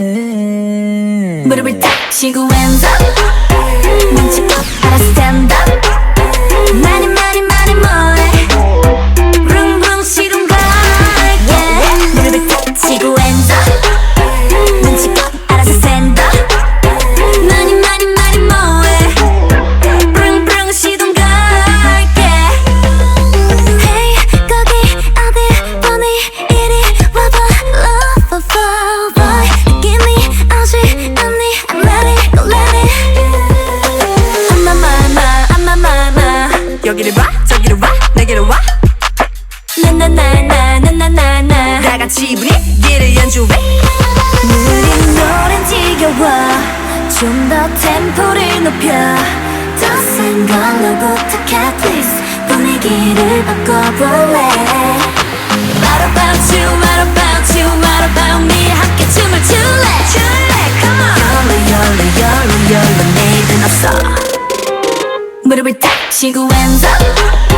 무릎을 탁 치고 hands up 눈치껏 여기를 봐 저기를 봐 내게로 와 나나나나나나나나 다 같이 분위기를 연주해 느린 노래는 지겨워 좀 더 템포를 높여 더 센 걸로 부탁해 please 분위기를 바꿔볼래 What about you, what about you, what about me 함께 춤을 출래 출래 come on 열로 열로 열로 열로 내일은 없어 무릎을 탁 치고 up